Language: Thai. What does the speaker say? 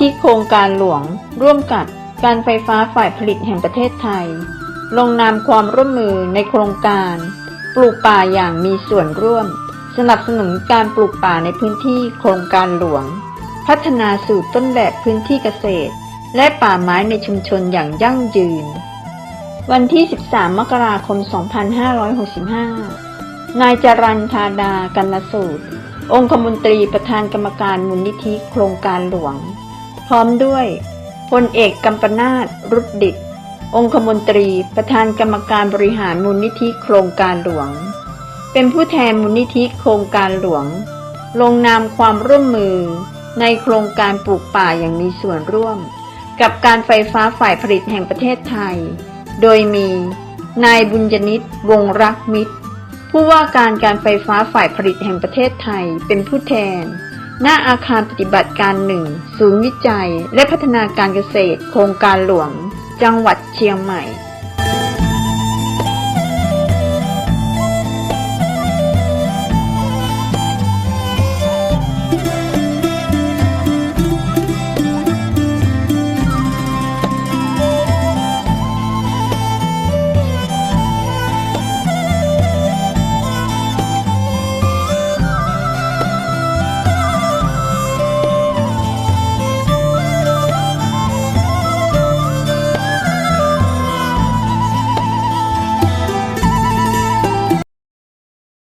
ที่โครงการหลวง ร่วมกับการไฟฟ้าฝ่ายผลิตแห่งประเทศไทย ลงนามความร่วมมือในโครงการ ปลูกป่าอย่างมีส่วนร่วม สนับสนุนการปลูกป่าในพื้นที่โครงการหลวง พัฒนาสู่ต้นแบบพื้นที่เกษตร และป่าไม้ในชุมชนอย่างยั่งยืน วันที่ 13 มกราคม 2565 นายจรันธาดากันนสูตร องคมนตรีประธานกรรมการมูลนิธิโครงการหลวง พร้อมด้วยพลเอกกัมปนาตรุดดิตองคมนตรีประธานกรรมการบริหารมูลนิธิโครงการหลวง เป็นผู้แทนมูลนิธิโครงการหลวง ลงนามความร่วมมือ ในโครงการปลูกป่าอย่างมีส่วนร่วม กับการไฟฟ้าฝ่ายผลิตแห่งประเทศไทย โดยมี นายบุญยนิตวงรักมิตร ผู้ว่าการการไฟฟ้าฝ่ายผลิตแห่งประเทศไทยเป็นผู้แทน หน้าอาคารปฏิบัติการหนึ่งศูนย์วิจัย และพัฒนาการเกษตร โครงการหลวง จังหวัดเชียงใหม่